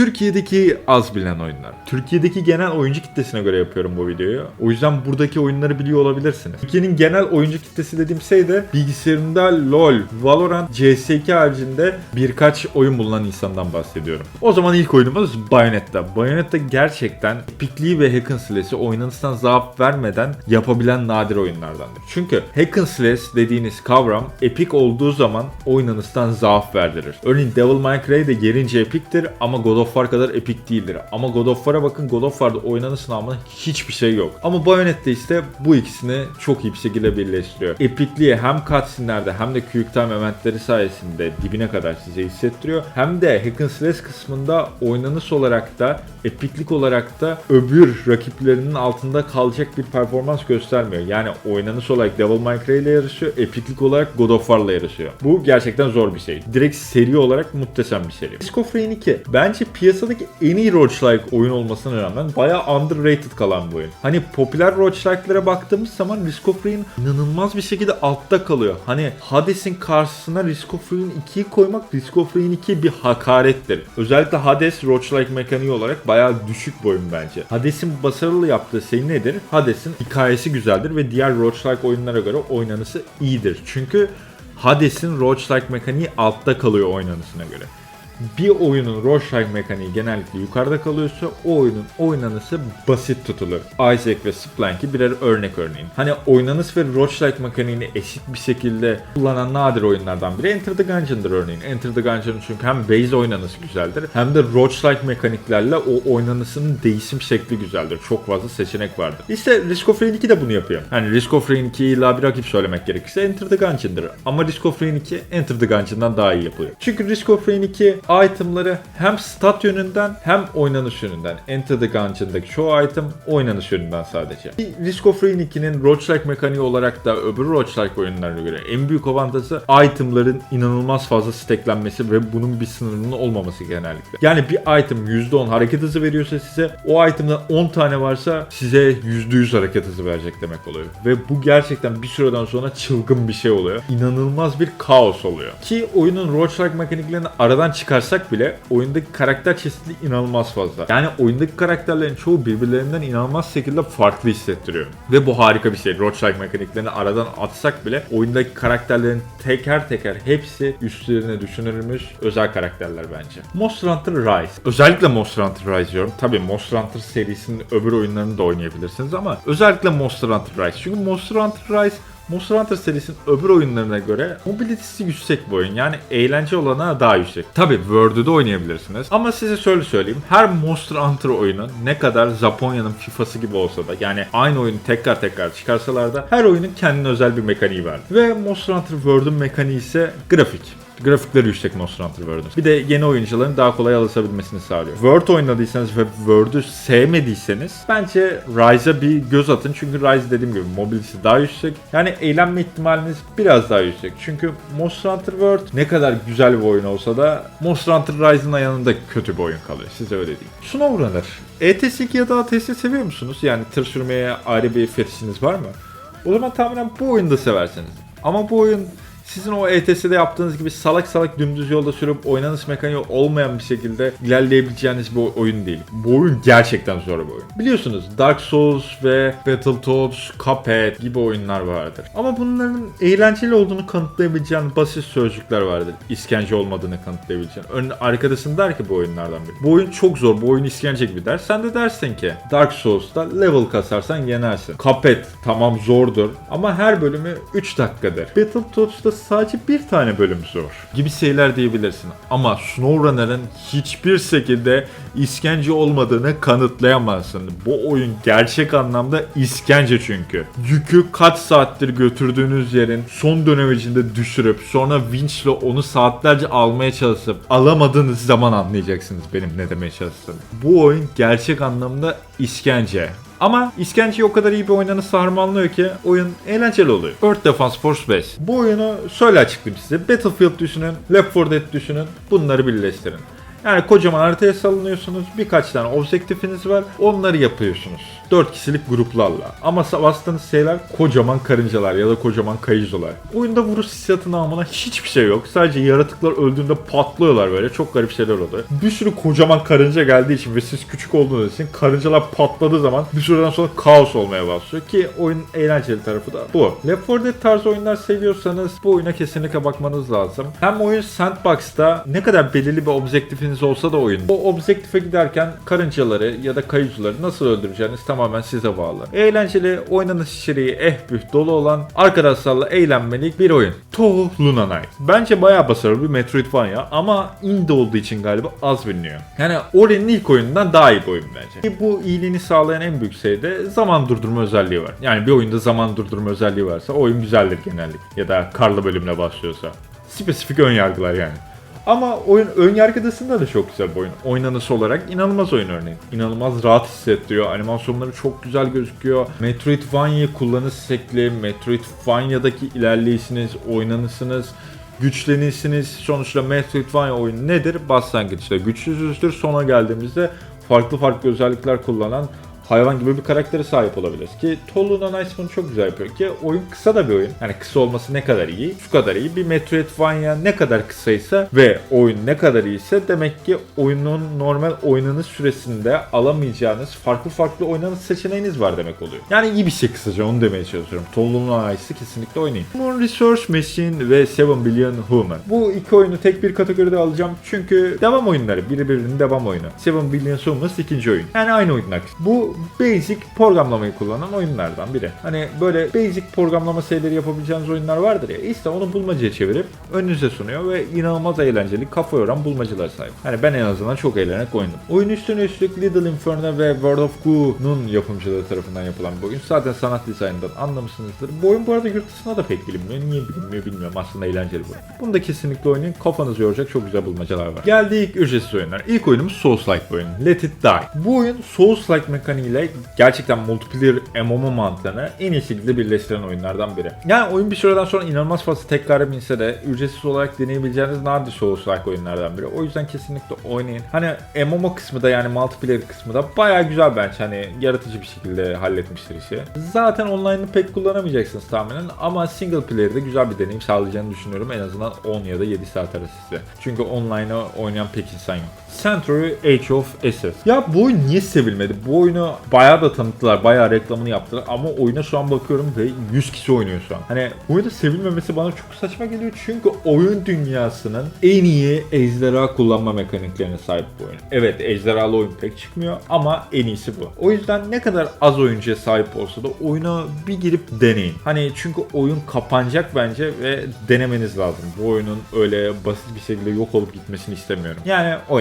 Türkiye'deki az bilinen oyunlar. Türkiye'deki genel oyuncu kitlesine göre yapıyorum bu videoyu. O yüzden buradaki oyunları biliyor olabilirsiniz. Türkiye'nin genel oyuncu kitlesi dediğim şey de bilgisayarında LoL, Valorant, CS2 haricinde birkaç oyun bulunan insandan bahsediyorum. O zaman ilk oyunumuz Bayonetta. Bayonetta gerçekten epikliği ve hack and slash'i oynanıştan zaaf vermeden yapabilen nadir oyunlardandır. Çünkü hack and slash dediğiniz kavram epik olduğu zaman oynanıştan zaaf verdirir. Örneğin Devil May Cry de yerince epiktir ama God of War kadar epik değildir. Ama God of War'a bakın God of War'da oynanış namına hiçbir şey yok. Ama Bayonetta işte bu ikisini çok iyi bir şekilde birleştiriyor. Epikliği hem cutscene'lerde hem de quick time eventleri sayesinde dibine kadar size hissettiriyor. Hem de hack and slash kısmında oynanış olarak da epiklik olarak da öbür rakiplerinin altında kalacak bir performans göstermiyor. Yani oynanış olarak Devil May Cry ile yarışıyor, epiklik olarak God of War'la yarışıyor. Bu gerçekten zor bir şey. Direkt seri olarak muhteşem bir seri. Of Rain 2 bence piyasadaki en iyi roguelike oyun olmasına rağmen bayağı underrated kalan bir oyun. Hani popüler roguelike'lara baktığımız zaman Risk of Rain inanılmaz bir şekilde altta kalıyor. Hani Hades'in karşısına Risk of Rain 2'yi koymak Risk of Rain 2 bir hakarettir. Özellikle Hades roguelike mekaniği olarak bayağı düşük bir oyun bence. Hades'in başarılı yaptığı şey nedir? Hades'in hikayesi güzeldir ve diğer roguelike oyunlara göre oynanışı iyidir. Çünkü Hades'in roguelike mekaniği altta kalıyor oynanışına göre bir oyunun roguelike mekaniği genellikle yukarıda kalıyorsa o oyunun oynanışı basit tutulur. Isaac ve Spelunky birer örnek örneğin. Hani oynanış ve roguelike mekaniğini eşit bir şekilde kullanan nadir oyunlardan biri Enter the Gungeon'dır örneğin. Enter the Gungeon çünkü hem base oynanışı güzeldir hem de roguelike mekaniklerle o oynanışının değişim şekli güzeldir. Çok fazla seçenek vardır. İşte Risk of Rain 2 de bunu yapıyor. Hani Risk of Rain 2'yi illa bir rakip söylemek gerekirse Enter the Gungeon'dır. Ama Risk of Rain 2 Enter the Gungeon'dan daha iyi yapılıyor. Çünkü Risk of Rain 2 itemları hem stat yönünden hem oynanış yönünden. Enter the Gungeon'daki çoğu item oynanış yönünden sadece. Risk of Rain 2'nin roguelike mekaniği olarak da öbür roguelike oyunlarına göre en büyük avantajı itemların inanılmaz fazla steklenmesi ve bunun bir sınırının olmaması genellikle. Yani bir item %10 hareket hızı veriyorsa size o itemden 10 tane varsa size %100 hareket hızı verecek demek oluyor. Ve bu gerçekten bir süreden sonra çılgın bir şey oluyor. İnanılmaz bir kaos oluyor. Ki oyunun roguelike mekaniklerini aradan çıkarsak bile oyundaki karakter çeşitli inanılmaz fazla. Yani oyundaki karakterlerin çoğu birbirlerinden inanılmaz şekilde farklı hissettiriyor. Ve bu harika bir şey. Roguelike mekaniklerini aradan atsak bile oyundaki karakterlerin teker teker hepsi üstlerine düşünülmüş özel karakterler bence. Monster Hunter Rise. Özellikle Monster Hunter Rise diyorum. Tabii Monster Hunter serisinin öbür oyunlarını da oynayabilirsiniz ama özellikle Monster Hunter Rise. Çünkü Monster Hunter Rise Monster Hunter serisinin öbür oyunlarına göre mobilitesi yüksek bir oyun. Yani eğlence olanağı daha yüksek. Tabi World'u da oynayabilirsiniz. Ama size şöyle söyleyeyim. Her Monster Hunter oyunu ne kadar Japonya'nın FIFA'sı gibi olsa da yani aynı oyunu tekrar tekrar çıkarsalar da her oyunun kendine özel bir mekaniği var. Ve Monster Hunter World'un mekaniği ise grafik. Grafikleri yüksek Monster Hunter World'un. Bir de yeni oyuncuların daha kolay alışabilmesini sağlıyor. World oynadıysanız ve World'u sevmediyseniz bence Rise'a bir göz atın. Çünkü Rise dediğim gibi mobilitesi daha yüksek. Yani eğlenme ihtimaliniz biraz daha yüksek. Çünkü Monster Hunter World ne kadar güzel bir oyun olsa da Monster Hunter Rise'ın yanında kötü bir oyun kalıyor. Size öyle diyeyim. SnowRunner. ETS2 ya da ATS seviyor musunuz? Yani tır sürmeye ayrı bir fetişiniz var mı? O zaman tahminen bu oyunu da seversiniz. Ama bu oyun sizin o ETS'de yaptığınız gibi salak salak dümdüz yolda sürüp oynanış mekaniği olmayan bir şekilde ilerleyebileceğiniz bir oyun değil. Bu oyun gerçekten zor bir oyun. Biliyorsunuz Dark Souls ve Battletoads, Cuphead gibi oyunlar vardır. Ama bunların eğlenceli olduğunu kanıtlayabileceğin basit sözcükler vardır. İskence olmadığını kanıtlayabileceğin. Örneğin arkadaşın der ki bu oyunlardan biri. Bu oyun çok zor, bu oyun işkence gibi der. Sen de dersin ki Dark Souls'ta level kasarsan yenersin. Cuphead tamam zordur ama her bölümü 3 dakikadır. Battletoads'ta sadece bir tane bölüm zor gibi şeyler diyebilirsin. Ama SnowRunner'ın hiçbir şekilde işkence olmadığını kanıtlayamazsın. Bu oyun gerçek anlamda işkence çünkü. Yükü kaç saattir götürdüğünüz yerin son dönemecinde düşürüp sonra winchle onu saatlerce almaya çalışıp alamadığınız zaman anlayacaksınız benim ne demeye çalıştığımı. Bu oyun gerçek anlamda işkence. Ama işkenceyi o kadar iyi bir oynanış harmanlıyor ki oyun eğlenceli oluyor. Earth Defense Force 5. Bu oyunu şöyle açıklayayım size. Battlefield düşünün, Left 4 Dead düşünün. Bunları birleştirin. Yani kocaman haritaya salınıyorsunuz. Birkaç tane objektifiniz var. Onları yapıyorsunuz. 4 kişilik gruplarla. Ama bastığınız şeyler kocaman karıncalar ya da kocaman kayıcılar. Oyunda vuruş hissiyatı namına hiçbir şey yok. Sadece yaratıklar öldüğünde patlıyorlar böyle. Çok garip şeyler oluyor. Bir sürü kocaman karınca geldiği için ve siz küçük olduğunuz için karıncalar patladığı zaman bir süreden sonra kaos olmaya başlıyor ki oyunun eğlenceli tarafı da bu. Left 4 Dead tarzı oyunlar seviyorsanız bu oyuna kesinlikle bakmanız lazım. Hem oyun sandbox'ta ne kadar belirli bir objektifiniz olsa da oyun. O objektife giderken karıncaları ya da kayıcıları nasıl öldüreceğiniz tamamen size bağlı. Eğlenceli, oynanış içeriği eh büh dolu olan arkadaşlarla eğlenmelik bir oyun. Toho Luna Knight. Bence bayağı başarılı bir Metroidvania ama indie olduğu için galiba az biliniyor. Yani Ori'nin ilk oyunundan daha iyi bir oyun bence. Ki Bu iyiliğini sağlayan en büyük şey de zaman durdurma özelliği var. Yani bir oyunda zaman durdurma özelliği varsa oyun güzeldir genellikle. Ya da karlı bölümle başlıyorsa. Spesifik ön yargılar yani. Ama oyun ön yargıdasında da çok güzel bir oyun. Oynanışı olarak inanılmaz oyun örneğin. İnanılmaz rahat hissettiriyor. Animasyonları çok güzel gözüküyor. Metroidvania kullanış şekli, Metroidvania'daki ilerleyişiniz, oynanışınız, güçlenişiniz. Sonuçta Metroidvania oyunu nedir? Başlangıçta güçsüzüzdür. Sona geldiğimizde farklı farklı özellikler kullanan hayvan gibi bir karaktere sahip olabiliriz. Ki Toluna Nice bunu çok güzel yapıyor ki oyun kısa da bir oyun. Yani kısa olması ne kadar iyi, şu kadar iyi. Bir Metroidvania ne kadar kısaysa ve oyun ne kadar iyiyse demek ki oyunun normal oynanış süresinde alamayacağınız farklı farklı oynanış seçeneğiniz var demek oluyor. Yani iyi bir şey kısaca onu demeye çalışıyorum. Toluna Nice'ı kesinlikle oynayın. Moon Resource Machine ve 7 Billion Human. Bu iki oyunu tek bir kategoride alacağım çünkü devam oyunları. Biri birbirinin devam oyunu. 7 Billion Human ikinci oyun. Yani aynı oyunlar. Bu basic programlamayı kullanan oyunlardan biri. Hani böyle basic programlama şeyleri yapabileceğiniz oyunlar vardır ya. İşte onu bulmacaya çevirip önünüze sunuyor ve inanılmaz eğlenceli, kafa yoran bulmacalar sahip. Hani ben en azından çok eğlenerek oynadım. Oyun üstüne üstlük Little Inferno ve World of Goo'nun yapımcıları tarafından yapılan bir oyun. Zaten sanat dizaynından anlamışsınızdır. Bu oyun bu arada yurt dışında da pek bilinmiyor. Niye bilinmiyor bilmiyorum. Aslında eğlenceli bu. Bunu da kesinlikle oynayın. Kafanızı yoracak çok güzel bulmacalar var. Geldik ücretsiz oyunlar. İlk oyunumuz Souls-like bir oyun. Let It Die. Bu oyun Souls-like mekaniğiyle gerçekten multiplayer MMO mantığını en iyi şekilde birleştiren oyunlardan biri. Yani oyun bir süreden sonra inanılmaz fazla tekrara binse de ücretsiz olarak deneyebileceğiniz nadir Souls-like oyunlardan biri. O yüzden kesinlikle oynayın. Hani MMO kısmı da yani multiplayer kısmı da baya güzel bence. Hani yaratıcı bir şekilde halletmiştir işi. Zaten online'ı pek kullanamayacaksınız tahminen ama single player'de güzel bir deneyim sağlayacağını düşünüyorum. En azından 10 ya da 7 saat arası size. Çünkü online'ı oynayan pek insan yok. Century Age of Ashes. Ya bu oyun niye sevilmedi? Bu oyunu bayağı da tanıttılar, bayağı reklamını yaptılar ama oyuna şu an bakıyorum ve 100 kişi oynuyor şu an. Hani bu oyunda sevilmemesi bana çok saçma geliyor çünkü oyun dünyasının en iyi ejderha kullanma mekaniklerine sahip bu oyun. Evet ejderhalı oyun pek çıkmıyor ama en iyisi bu. O yüzden ne kadar az oyuncuya sahip olsa da oyuna bir girip deneyin. Hani çünkü oyun kapanacak bence ve denemeniz lazım. Bu oyunun öyle basit bir şekilde yok olup gitmesini istemiyorum. Yani oynayın.